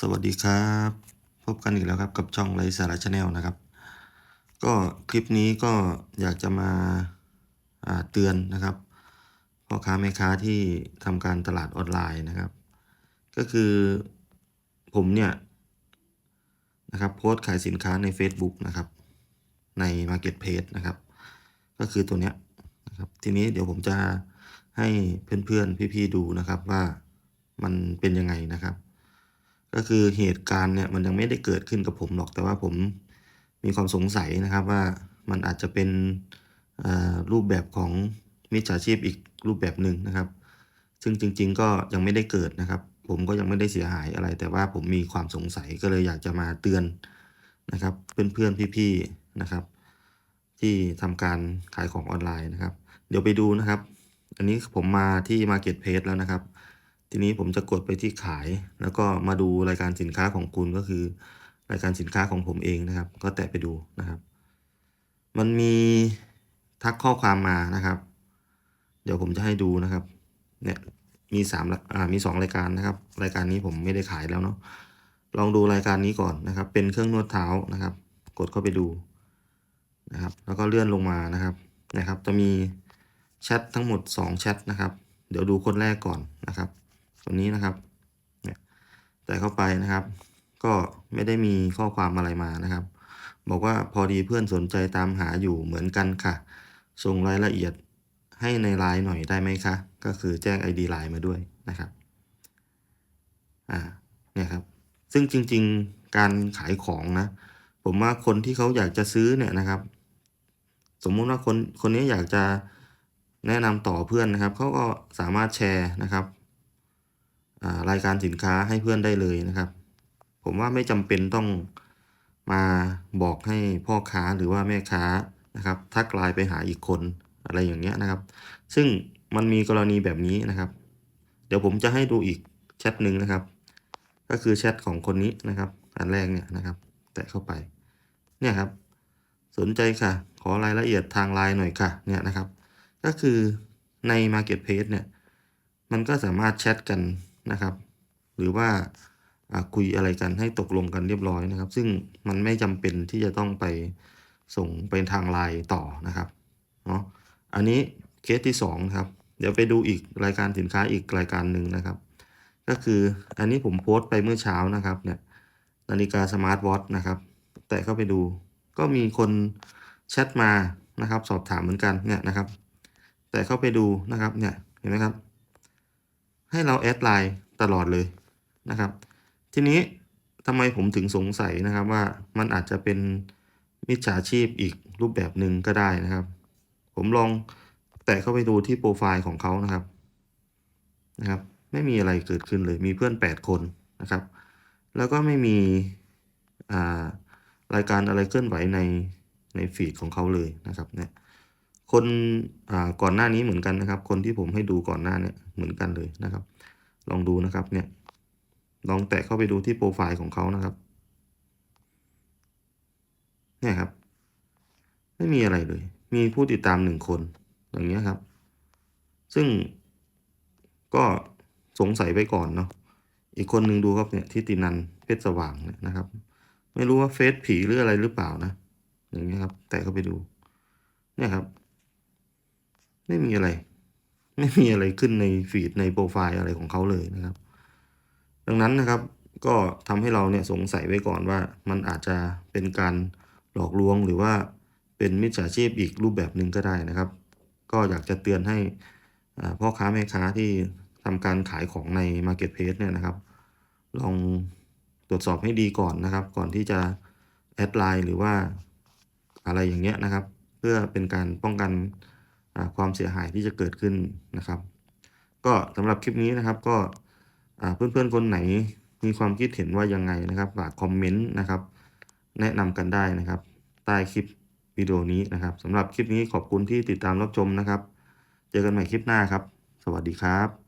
สวัสดีครับ พบกันอีกแล้วครับกับช่องไรสาระชาแนลนะครับ ก็คลิปนี้ก็อยากจะมาาเตือนนะครับพ่อค้าแม่ค้าที่ทำการตลาดออนไลน์นะครับ ก็คือผมเนี่ยนะครับโพสต์ขายสินค้าใน Facebook นะครับ ใน Marketplace นะครับ ก็คือตัวเนี้ยนะครับทีนี้เดี๋ยวผมจะให้เพื่อนๆพี่ๆดูนะครับว่ามันเป็นยังไงนะครับ ก็คือเหตุการณ์เนี่ยมันยังไม่ได้เกิดขึ้นกับผมหรอก แต่ว่าผมมีความสงสัยนะครับว่ามันอาจจะเป็นรูปแบบของมิจฉาชีพอีกรูปแบบหนึ่งนะครับ ซึ่งจริง ๆ ก็ยังไม่ได้เกิดนะครับ ผมก็ยังไม่ได้เสียหายอะไร แต่ว่าผมมีความสงสัยก็เลยอยากจะมาเตือนนะครับ เพื่อนๆพี่ๆนะครับ ที่ทำการขายของออนไลน์นะครับ เดี๋ยวไปดูนะครับ อันนี้ผมมาที่ Marketplace แล้วนะครับ ทีนี้ผมจะกดไปที่ขาย แล้วก็มาดูรายการสินค้าของคุณก็คือ รายการสินค้าของผมเองนะครับ ก็แตะไปดูนะครับ มันมีทักข้อความมานะครับ เดี๋ยวผมจะให้ดูนะครับ เนี่ยมีสามอ่ามีสองรายการนะครับ รายการนี้ผมไม่ได้ขายแล้วเนาะลองดูรายการนี้ก่อนนะครับ เป็นเครื่องนวดเท้านะครับ กดเข้าไปดูนะครับ แล้วก็เลื่อนลงมานะครับนะครับ จะมีแชททั้งหมด2แชทนะครับ เดี๋ยวดูคนแรกก่อนนะครับ ตัวนี้นะครับเนี่ยแต่เข้าไปนะครับ ก็ไม่ได้มีข้อความอะไรมานะครับ บอกว่าพอดีเพื่อนสนใจตามหาอยู่เหมือนกันค่ะ ส่งรายละเอียดให้ในไลน์หน่อยได้ไหมคะ ก็คือแจ้ง ID ไลน์มาด้วยนะครับอ่าเนี่ยครับซึ่งจริงๆการขายของนะ ผมว่าคนที่เขาอยากจะซื้อเนี่ยนะครับ สมมุติว่าคนคนนี้อยากจะแนะนำต่อเพื่อนนะครับเขาก็สามารถแชร์นะครับ รายการสินค้าให้เพื่อนได้เลยนะครับ ผมว่าไม่จำเป็นต้องมาบอกให้พ่อค้าหรือว่าแม่ค้านะครับ ทักไลน์ไปหาอีกคนอะไรอย่างเงี้ยนะครับ ซึ่งมันมีกรณีแบบนี้นะครับ เดี๋ยวผมจะให้ดูอีกแชทหนึ่งนะครับ ก็คือแชทของคนนี้นะครับ อันแรกเนี่ยนะครับ แตะเข้าไป เนี่ยครับ สนใจค่ะ ขอรายละเอียดทางไลน์หน่อยค่ะ เนี่ยนะครับ ก็คือใน Marketplace เนี่ย มันก็สามารถแชทกัน นะครับ หรือว่าคุยอะไรกันให้ตกลงกันเรียบร้อยนะครับ ซึ่งมันไม่จำเป็นที่จะต้องไปส่งไปทางไลน์ต่อนะครับเนาะอันนี้เคสที่2ครับ เดี๋ยวไปดูอีกรายการสินค้าอีกรายการหนึ่งนะครับ ก็คืออันนี้ผมโพสต์ไปเมื่อเช้านะครับเนี่ยนาฬิกาสมาร์ทวอทนะครับ แต่เข้าไปดูก็มีคนแชทมานะครับ สอบถามเหมือนกันเนี่ยนะครับ แต่เข้าไปดูนะครับเนี่ยเห็นไหมครับ ให้เราแอดไลน์ตลอดเลยนะครับ ทีนี้ทำไมผมถึงสงสัยนะครับว่ามันอาจจะเป็นมิจฉาชีพอีกรูปแบบหนึ่งก็ได้นะครับ ผมลองแตะเข้าไปดูที่โปรไฟล์ของเขานะครับนะครับ ไม่มีอะไรเกิดขึ้นเลยมีเพื่อน 8 คนนะครับ แล้วก็ไม่มีอ่ารายการอะไรเคลื่อนไหวในในฟีดของเขาเลยนะครับเนี่ย คนก่อนหน้านี้เหมือนกันนะครับ คนที่ผมให้ดูก่อนหน้าเนี่ยเหมือนกันเลยนะครับ ลองดูนะครับเนี่ย ลองแตะเข้าไปดูที่โปรไฟล์ของเขานะครับเนี่ยครับ ไม่มีอะไรเลย มีผู้ติดตามหนึ่งคน อย่างเงี้ยครับ ซึ่งก็สงสัยไปก่อนเนาะอีกคนหนึ่งดูครับเนี่ยทิตินันเพชรสว่างเนี่ยนะครับ ไม่รู้ว่าเฟซผีหรืออะไรหรือเปล่านะ อย่างเงี้ยครับ แตะเข้าไปดู เนี่ยครับ ไม่มีอะไร ไม่มีอะไรขึ้นในฟีดในโปรไฟล์อะไรของเขาเลยนะครับ ดังนั้นนะครับก็ทำให้เราเนี่ยสงสัยไว้ก่อนว่า มันอาจจะเป็นการหลอกลวงหรือว่าเป็นมิจฉาชีพอีกรูปแบบหนึ่งก็ได้นะครับ ก็อยากจะเตือนให้พ่อค้าแม่ค้าที่ทำการขายของใน Marketplace เนี่ยนะครับ ลองตรวจสอบให้ดีก่อนนะครับ ก่อนที่จะแอดไลน์หรือว่าอะไรอย่างเงี้ยนะครับ เพื่อเป็นการป้องกัน ความเสียหายที่จะเกิดขึ้นนะครับ ก็สำหรับคลิปนี้นะครับก็เพื่อนๆคนไหนมีความคิดเห็นว่ายังไงนะครับฝากคอมเมนต์นะครับ แนะนำกันได้นะครับ ใต้คลิปวิดีโอนี้นะครับสำหรับคลิปนี้ขอบคุณที่ติดตามรับชมนะครับ เจอกันใหม่คลิปหน้าครับ สวัสดีครับ